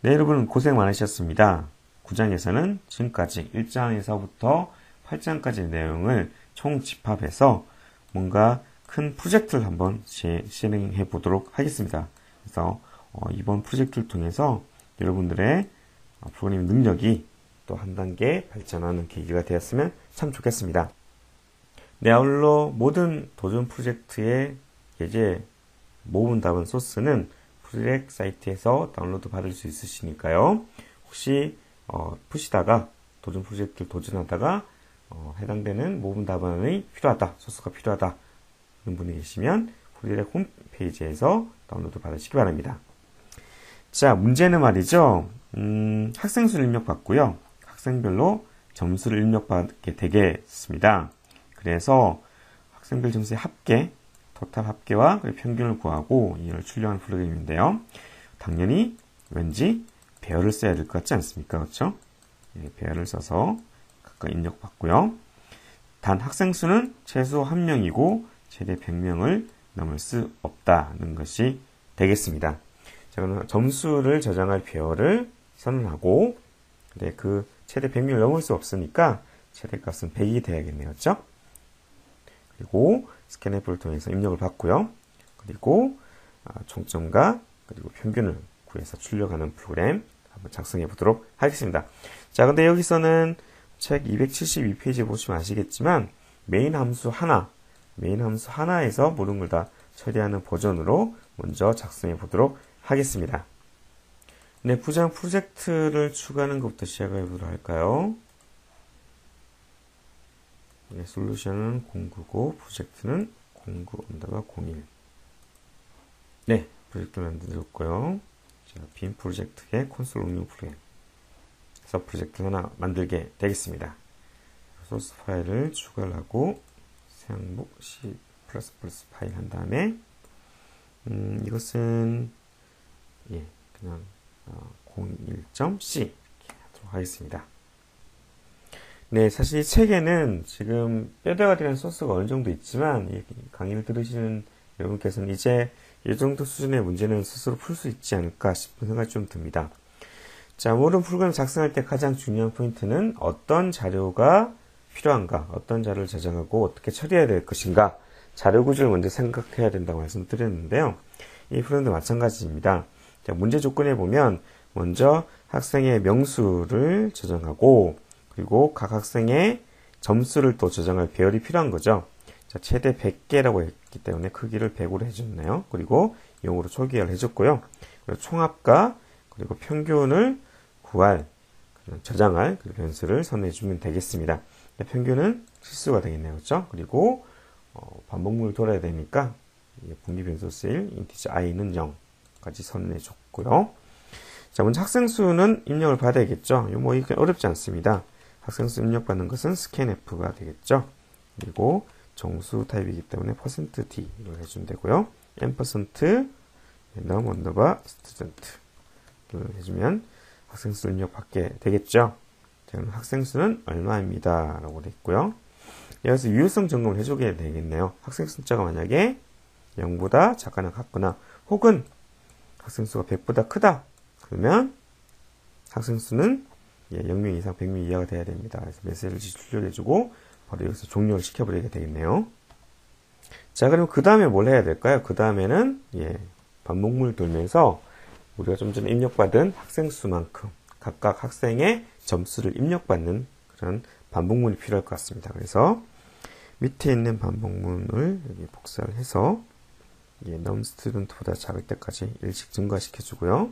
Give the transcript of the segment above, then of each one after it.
네, 여러분 고생 많으셨습니다. 9장에서는 지금까지 1장에서부터 8장까지의 내용을 총 집합해서 뭔가 큰 프로젝트를 한번 진행해 보도록 하겠습니다. 그래서 어, 이번 프로젝트를 통해서 여러분들의 어, 프로그래밍 능력이 또 한 단계 발전하는 계기가 되었으면 참 좋겠습니다. 네, 아울러 모든 도전 프로젝트의 예제 모은 답은 소스는 프로젝트 사이트에서 다운로드 받을 수 있으시니까요. 혹시 어, 푸시다가 도전 프로젝트를 도전하다가 어, 해당되는 모분 답안이 필요하다, 소스가 필요하다 이런 분이 계시면 프로젝트 홈페이지에서 다운로드 받으시기 바랍니다. 자, 문제는 말이죠. 음, 학생 수를 입력받고요. 학생별로 점수를 입력받게 되겠습니다. 그래서 학생별 점수의 합계, 토탈 합계와 평균을 구하고 이를 출력하는 프로그램인데요. 당연히 왠지 배열을 써야 될 것 같지 않습니까? 그렇죠? 예, 배열을 써서 각각 입력받고요. 단 학생 수는 최소 1명이고 최대 100명을 넘을 수 없다는 것이 되겠습니다. 자, 그럼 점수를 저장할 배열을 선언하고 네, 그 최대 100명을 넘을 수 없으니까 최대값은 100이 돼야겠네요. 그렇죠? 그리고 스캔 앱을 통해서 입력을 받고요. 그리고 아, 총점과 그리고 평균을 구해서 출력하는 프로그램 한번 작성해 보도록 하겠습니다. 자, 근데 여기서는 책 272페이지 보시면 아시겠지만 메인 함수 하나, 메인 함수 하나에서 모든 걸 다 처리하는 버전으로 먼저 작성해 보도록 하겠습니다. 네, 부장 프로젝트를 추가하는 것부터 시작해 보도록 할까요? 네, 솔루션은 099, 프로젝트는 09 언더바 01. 네, 프로젝트 만들었고요. 자, 빈 프로젝트의 콘솔 응용 프로그램. 서 프로젝트 하나 만들게 되겠습니다. 소스 파일을 추가를 하고 사양목 C++ 파일 한 다음에 음, 이것은 예, 그냥 어, 01.c 하도록 하겠습니다. 네, 사실 이 책에는 지금 뼈대가 되는 소스가 어느 정도 있지만 이 강의를 들으시는 여러분께서는 이제 이 정도 수준의 문제는 스스로 풀 수 있지 않을까 싶은 생각이 좀 듭니다. 자, 모든 프로그램 작성할 때 가장 중요한 포인트는 어떤 자료가 필요한가, 어떤 자료를 저장하고 어떻게 처리해야 될 것인가, 자료 구조를 먼저 생각해야 된다고 말씀드렸는데요. 이 프로그램도 마찬가지입니다. 자, 문제 조건에 보면 먼저 학생의 명수를 저장하고 그리고 각 학생의 점수를 또 저장할 배열이 필요한 거죠. 자, 최대 100개라고 했기 때문에 크기를 100으로 해줬네요. 그리고 0으로 초기화를 해줬고요. 그리고 총합과 그리고 평균을 구할, 저장할 그 변수를 선택해주면 되겠습니다. 평균은 실수가 되겠네요. 그렇죠? 그리고 어, 반복문을 돌아야 되니까 분기변수 쓰일 인티저 i는 0까지 선언해줬고요. 자, 먼저 학생 수는 입력을 받아야겠죠. 뭐 이게 어렵지 않습니다. 학생수 입력받는 것은 scanf가 되겠죠. 그리고 정수 타입이기 때문에 %d를 해주면 되고요. n% 넘 언더바 스튜던트를 해주면 학생수 입력 받게 되겠죠. 자, 학생수는 얼마입니다. 라고 되어 있고요. 여기서 유효성 점검을 해주게 되겠네요. 학생 숫자가 만약에 0보다 작거나 같거나 혹은 학생 수가 100보다 크다. 그러면 학생 수는 예, 0명 이상 100명 이하가 돼야 됩니다. 그래서 메시지를 출력해주고 바로 여기서 종료를 시켜버리게 되겠네요. 자, 그럼 그 다음에 뭘 해야 될까요? 그 다음에는 예, 반복문을 돌면서 우리가 좀 전에 입력받은 학생 수만큼 각각 학생의 점수를 입력받는 그런 반복문이 필요할 것 같습니다. 그래서 밑에 있는 반복문을 여기 복사를 해서 예, 넘 스튜던트보다 작을 때까지 일씩 증가시켜 주고요.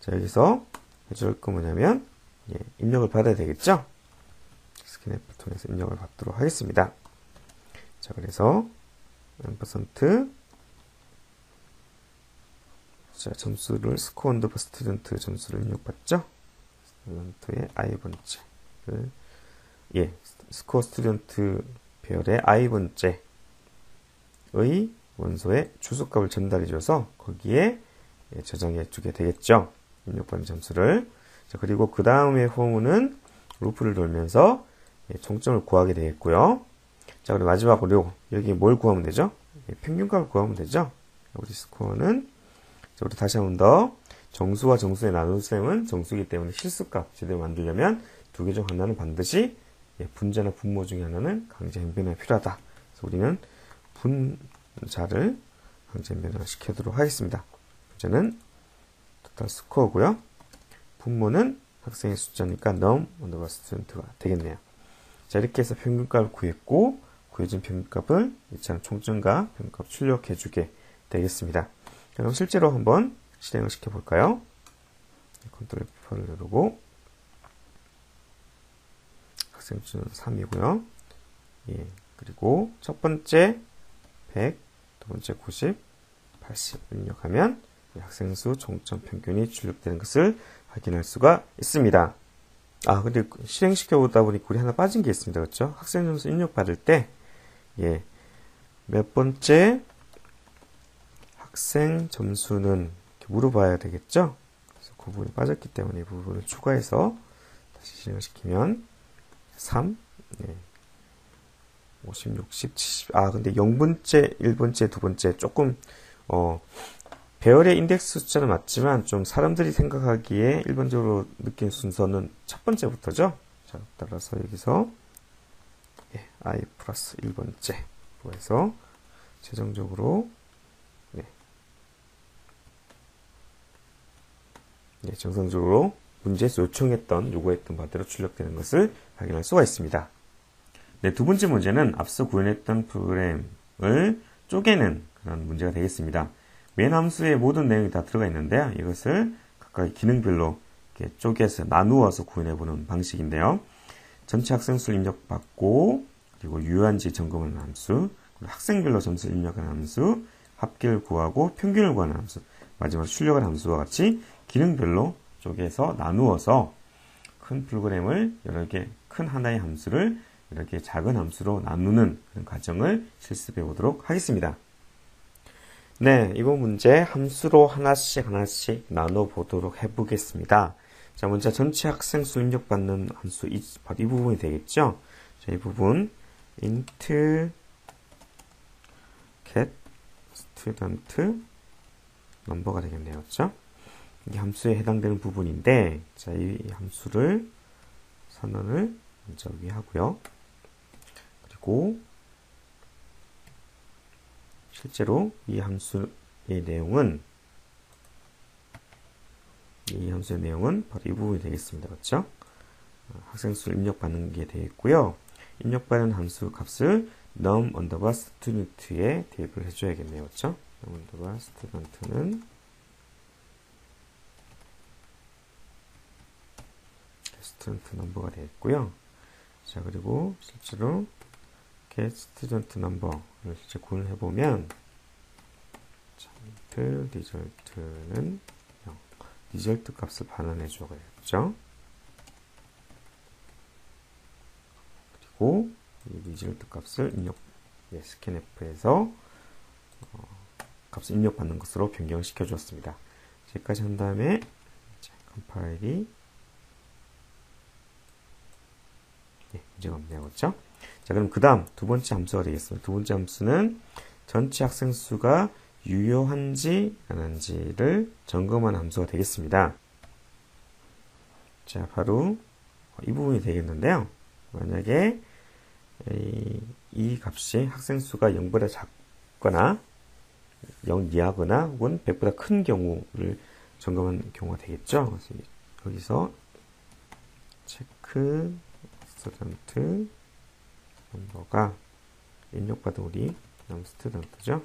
자, 여기서 해줄 거 뭐냐면 예, 입력을 받아야 되겠죠? 스캔 앱을 통해서 입력을 받도록 하겠습니다. 자, 그래서 %, 자, 점수를 스코어 언더바 스튜던트 점수를 입력받죠? 스튜던트의 i번째 예, 스코어 스튜던트 배열의 i번째의 원소에 주소값을 전달해줘서 거기에 예, 저장해 주게 되겠죠. 입력받은 점수를. 자, 그리고 그 다음에 폼은 루프를 돌면서 예, 총점을 구하게 되겠고요. 자, 그리고 마지막으로 여기 뭘 구하면 되죠? 예, 평균값을 구하면 되죠. 우리 스코어는 자, 우리 다시 한 번 더 정수와 정수의 나눗셈은 정수이기 때문에 실수값 제대로 만들려면 두 개 중 하나는 반드시 예, 분자나 분모 중에 하나는 강제 변화 필요하다. 그래서 우리는 분자를 강제 변화 시켜도록 하겠습니다. 분자는 토탈 스코어고요. 분모는 학생의 숫자니까 넘 언더바 스튜던트가 되겠네요. 자 이렇게 해서 평균값을 구했고 구해진 평균값을 이처럼 총점과 평균값 출력해 주게 되겠습니다. 그럼 실제로 한번 실행을 시켜볼까요? 컨트롤 F8을 누르고 학생 수는 3이고요. 예, 그리고 첫 번째 100, 두 번째 90, 80 입력하면 학생 수 총점 평균이 출력되는 것을 확인할 수가 있습니다. 아, 근데 실행시켜 보다 보니 우리 하나 빠진 게 있습니다. 그렇죠? 학생 점수 입력 받을 때, 예, 몇 번째 학생 점수는 물어봐야 되겠죠? 그래서 그 부분이 빠졌기 때문에 이 부분을 추가해서 다시 실행을 시키면 3, 네. 50, 60, 70. 아, 근데 0번째, 1번째, 2번째 조금, 어, 배열의 인덱스 숫자는 맞지만 좀 사람들이 생각하기에 일반적으로 느낀 순서는 첫 번째부터죠. 자, 따라서 여기서 예, i 플러스 1번째로 해서 최종적으로 네. 네, 정상적으로 문제에서 요청했던 요구했던 바대로 출력되는 것을 확인할 수가 있습니다. 네, 두 번째 문제는 앞서 구현했던 프로그램을 쪼개는 그런 문제가 되겠습니다. 맨 함수에 모든 내용이 다 들어가 있는데요. 이것을 각각 기능별로 이렇게 쪼개서 나누어서 구현해보는 방식인데요. 전체 학생 수를 입력받고 그리고 유효한지 점검하는 함수, 학생별로 점수를 입력하는 함수, 합계를 구하고 평균을 구하는 함수, 마지막으로 출력하는 함수와 같이 기능별로 쪼개서 나누어서 큰 프로그램을 여러 개, 큰 하나의 함수를 개 작은 함수로 나누는 그런 과정을 실습해 보도록 하겠습니다. 네, 이번 문제 함수로 하나씩 하나씩 나눠 보도록 해보겠습니다. 자, 먼저 전체 학생 수 입력받는 함수, 이, 바로 이 부분이 되겠죠? 자, 이 부분, int get student 넘버가 되겠네요. 그렇죠? 이게 함수에 해당되는 부분인데, 자, 이 함수를 선언을 먼저 위하고요. 그리고 실제로 이 함수의 내용은 이 함수의 내용은 바로 이 부분이 되겠습니다. 그렇죠? 학생 수를 입력받는 게 되겠고요. 입력받는 함수 값을 num 언더바 student에 대입을 해줘야겠네요. 그렇죠? num 언더바 student는 student 넘버가 되겠고요. 자 그리고 실제로 get student number를 실제 구분을 해보면 자, 리절트는 0 리절트 값을 반환해 줘야겠죠 그리고 이 리절트 값을 입력 예, 스캔F에서 어, 값을 입력받는 것으로 변경시켜 주었습니다. 여기까지 한 다음에 컴파일이 예, 문제가 없네요. 그렇죠? 자, 그럼 그 다음 두 번째 함수가 되겠습니다. 두 번째 함수는 전체 학생 수가 유효한지 안 한지를 점검하는 함수가 되겠습니다. 자, 바로 이 부분이 되겠는데요. 만약에 이, 이 값이 학생 수가 0보다 작거나 0 이하거나 혹은 100보다 큰 경우를 점검하는 경우가 되겠죠. 그래서 여기서 체크 스튜던트 넘버가 입력받은 우리 남 스튜던트죠.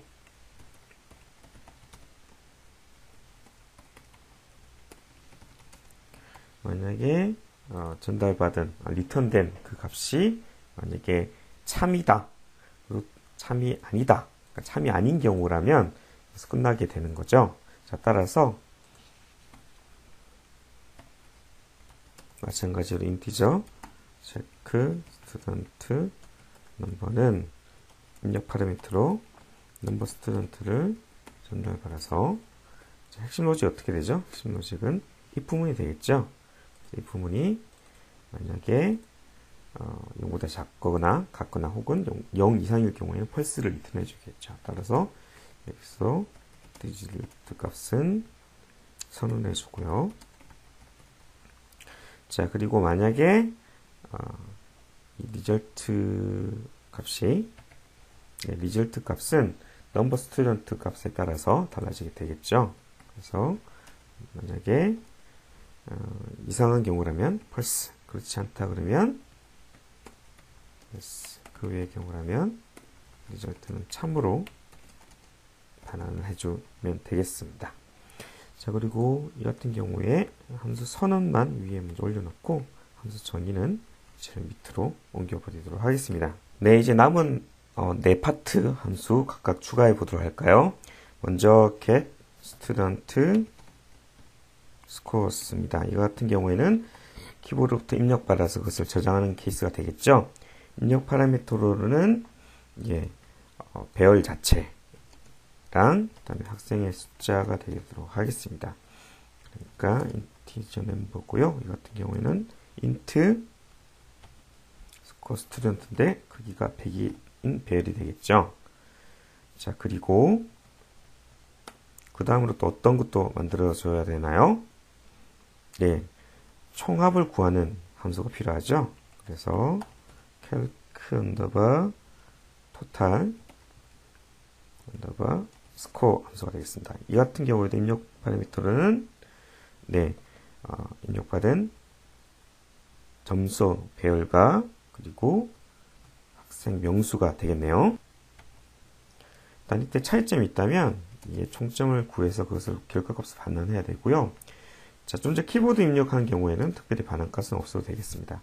만약에 어, 전달받은 아, 리턴된 그 값이 만약에 참이다 참이 아니다 그러니까 참이 아닌 경우라면 끝나게 되는 거죠. 자 따라서 마찬가지로 인티저 체크 스튜던트 넘버는 입력 파라미터로 넘버 스튜던트를 전달 받아서 핵심 로직 어떻게 되죠? 핵심 로직은 이 부분이 되겠죠? 이 부분이 만약에 어, 0보다 작거나 같거나 혹은 0, 0 이상일 경우에는 펄스를 리턴해 주겠죠. 따라서 여기서 디지털 값은 선언해 주고요. 자, 그리고 만약에 어, 이 리절트 값이 네, 리절트 값은 넘버 스튜던트 값에 따라서 달라지게 되겠죠. 그래서 만약에 어, 이상한 경우라면 펄스 그렇지 않다 그러면 yes, 그 외의 경우라면 리절트는 참으로 반환을 해주면 되겠습니다. 자 그리고 이 같은 경우에 함수 선언만 위에 먼저 올려놓고 함수 정의는 제일 밑으로 옮겨버리도록 하겠습니다. 네 이제 남은 어, 네 파트 함수 각각 추가해 보도록 할까요? 먼저 get student scores입니다. 이 같은 경우에는 키보드부터 입력받아서 그것을 저장하는 케이스가 되겠죠. 입력 파라미터로는 예, 어, 배열 자체랑 그다음에 학생의 숫자가 되도록 하겠습니다. 그러니까 인티저 멤버고요. 이 같은 경우에는 int 스 코어 스튜던트인데 크기가 100인 배열이 되겠죠. 자 그리고 그 다음으로 또 어떤 것도 만들어줘야 되나요? 네, 총합을 구하는 함수가 필요하죠. 그래서 calc 언더바 토탈 언더바 스코어 함수가 되겠습니다. 이 같은 경우에도 입력 파라미터는 네, 어, 입력받은 점수 배열과 그리고 학생 명수가 되겠네요. 일단 이때 차이점이 있다면 이게 총점을 구해서 그것을 결과값을 반환해야 되고요. 자, 좀 전에 키보드 입력하는 경우에는 특별히 반환값은 없어도 되겠습니다.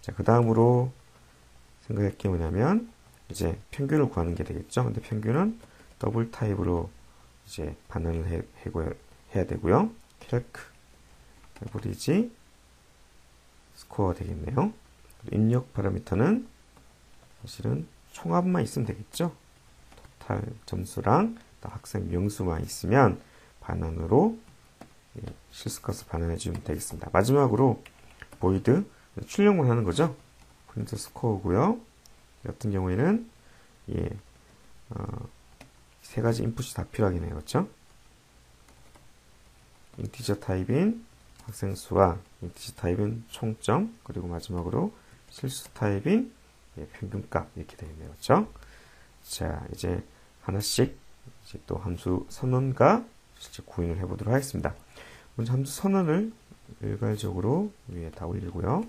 자, 그 다음으로 생각할 게 뭐냐면 이제 평균을 구하는 게 되겠죠. 근데 평균은 더블 타입으로 이제 반환을 해, 해야 되고요. 캘크 에버리지 스코어 되겠네요. 입력 파라미터는 사실은 총합만 있으면 되겠죠. 토탈 점수랑 학생 명수만 있으면 반환으로 예, 실수값을 반환해 주면 되겠습니다. 마지막으로 보이드 출력만 하는 거죠. 프린트 스코어고요. 같은 경우에는 예, 어, 세 가지 인풋이 다 필요하겠네요. 그렇죠? 인티저 타입인 학생 수와 인티저 타입인 총점 그리고 마지막으로 실수 타입인 예, 평균값 이렇게 되겠네요. 그렇죠? 자, 이제 하나씩 이제 또 함수 선언과 실제 구인을 해보도록 하겠습니다. 먼저 함수 선언을 일괄적으로 위에 다 올리고요.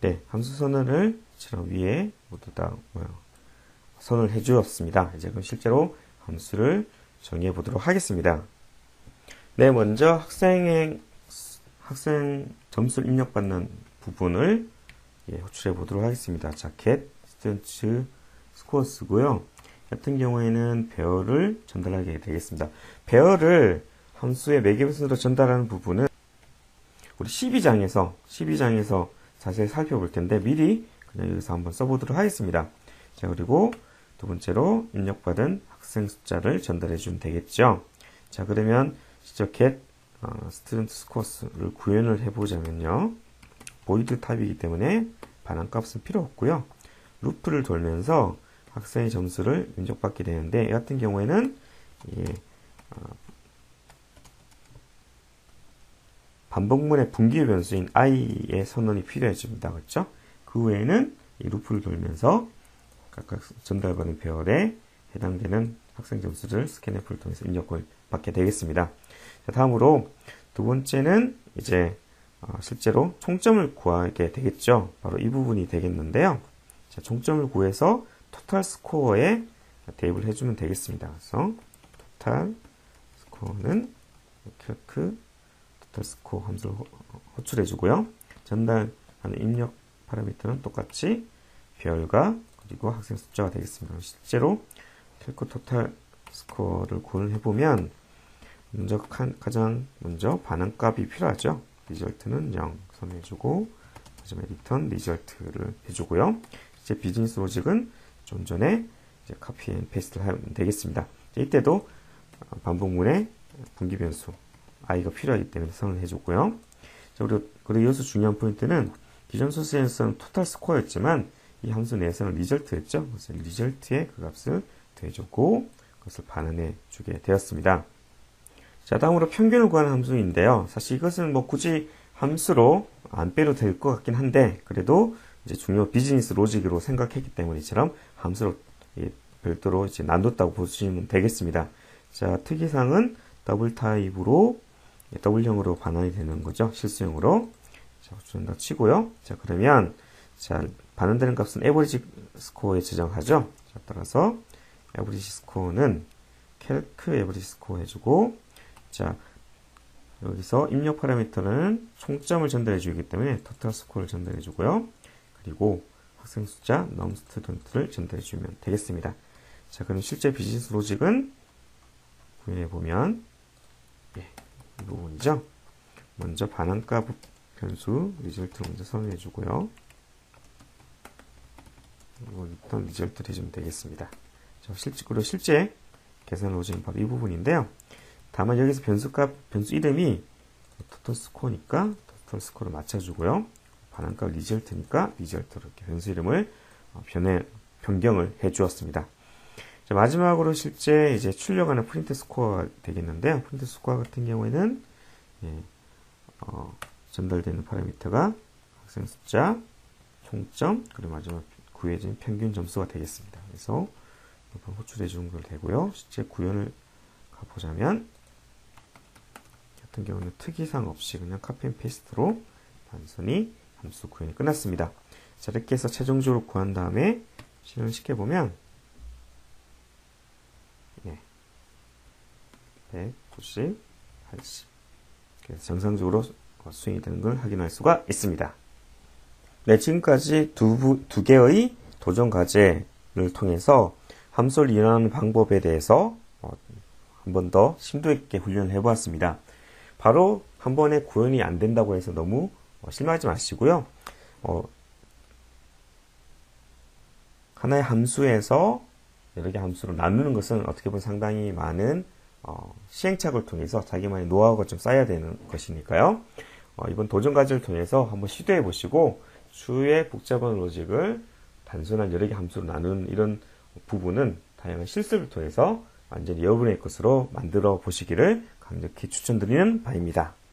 네, 함수 선언을 지금 위에 모두 다? 선을 해주었습니다. 이제 그럼 실제로 함수를 정의해 보도록 하겠습니다. 네, 먼저 학생의 학생 점수를 입력받는 부분을 예, 호출해 보도록 하겠습니다. 자, get student scores고요. 같은 경우에는 배열을 전달하게 되겠습니다. 배열을 함수의 매개변수로 전달하는 부분은 우리 12장에서 12장에서 자세히 살펴볼 텐데 미리 그냥 여기서 한번 써보도록 하겠습니다. 자 그리고 두 번째로 입력받은 학생 숫자를 전달해 주면 되겠죠. 자 그러면 직접 get 어, student scores를 구현을 해보자면요. void 탑이기 때문에 반환값은 필요 없고요. 루프를 돌면서 학생의 점수를 인적받게 되는데 이 같은 경우에는 예, 어, 반복문의 분기 변수인 i의 선언이 필요해집니다. 그렇죠? 그 외에는 이 루프를 돌면서 각각 전달받은 배열에 해당되는 학생 점수를 스캔앱을 통해서 입력을 받게 되겠습니다. 자, 다음으로 두 번째는 이제 어, 실제로 총점을 구하게 되겠죠. 바로 이 부분이 되겠는데요. 자, 총점을 구해서 토탈 스코어에 대입을 해주면 되겠습니다. 그래서 토탈 스코어는 캘크 스코 함수를 호출해 주고요. 전달하는 입력 파라미터는 똑같이 별과 그리고 학생 숫자가 되겠습니다. 실제로 캘코 토탈 스코어를 구현을 해보면 먼저 가장 먼저 반응값이 필요하죠. 리절트는 0 선해주고 마지막에 return result를 해주고요. 이제 비즈니스 로직은 좀 전에 이제 카피 앤 페이스트를 하면 되겠습니다. 이때도 반복문에 분기 변수 i가 필요하기 때문에 선을 해줬고요. 자, 그리고, 그리고 여기서 중요한 포인트는 기존 소스에서는 토탈 스코어였지만 이 함수 내에서는 리절트였죠. 그래서 리절트에 그 값을 더해줬고 그것을 반환해 주게 되었습니다. 자, 다음으로 평균을 구하는 함수인데요. 사실 이것은 뭐 굳이 함수로 안 빼도 될 것 같긴 한데 그래도 이제 중요 비즈니스 로직으로 생각했기 때문에 이처럼 함수로 별도로 이제 나눴다고 보시면 되겠습니다. 자, 특이사항은 더블 타입으로 W형으로 반환이 되는 거죠. 실수형으로. 자, 준다 치고요. 자, 그러면 자, 반환되는 값은 에버리지 스코어에 지정하죠. 자, 따라서 에버리지 스코어는 캘크 에버리지 스코어 해주고 자, 여기서 입력 파라미터는 총점을 전달해 주기 때문에 토탈 스코어를 전달해 주고요. 그리고 학생 숫자 넘 스튜던트를 전달해 주면 되겠습니다. 자, 그럼 실제 비즈니스 로직은 구현해 보면 예, 이 부분이죠. 먼저 반환가 변수 리절트를 먼저 선언해 주고요. 일단 리절트를 해주면 되겠습니다. 자, 실제, 그리고 실제 계산 로직은 바로 이 부분인데요. 다만 여기서 변수값, 변수 이름이 토탈 스코어니까 토탈 스코어를 맞춰주고요. 반환값 리절트니까 리절트로 이렇게 변수 이름을 어, 변해, 변경을 해 주었습니다. 자, 마지막으로 실제 이제 출력하는 프린트 스코어가 되겠는데요. 프린트 스코어 같은 경우에는 예, 어, 전달되는 파라미터가 학생 숫자, 총점, 그리고 마지막 구해진 평균 점수가 되겠습니다. 그래서 이번 호출해 주는 걸 되고요. 실제 구현을 가보자면 같은 경우는 특이사항 없이 그냥 앤 페이스트로 단순히 함수 구현이 끝났습니다. 자, 이렇게 해서 최종적으로 구한 다음에 실행을 시켜보면 네. 190, 80 그래서 정상적으로 수행이 되는 걸 확인할 수가 있습니다. 네, 지금까지 두, 두 개의 도전 과제를 통해서 함수를 이용하는 방법에 대해서 어, 한번 더 심도 있게 훈련을 해보았습니다. 바로 한 번에 구현이 안 된다고 해서 너무 어, 실망하지 마시고요. 어, 하나의 함수에서 여러 개 함수로 나누는 것은 어떻게 보면 상당히 많은 어, 시행착오를 통해서 자기만의 노하우가 좀 쌓여야 되는 것이니까요. 어, 이번 도전 과제를 통해서 한번 시도해 보시고 주의 복잡한 로직을 단순한 여러 개 함수로 나누는 이런 부분은 다양한 실습을 통해서 완전히 여러분의 것으로 만들어 보시기를 강력히 추천드리는 바입니다.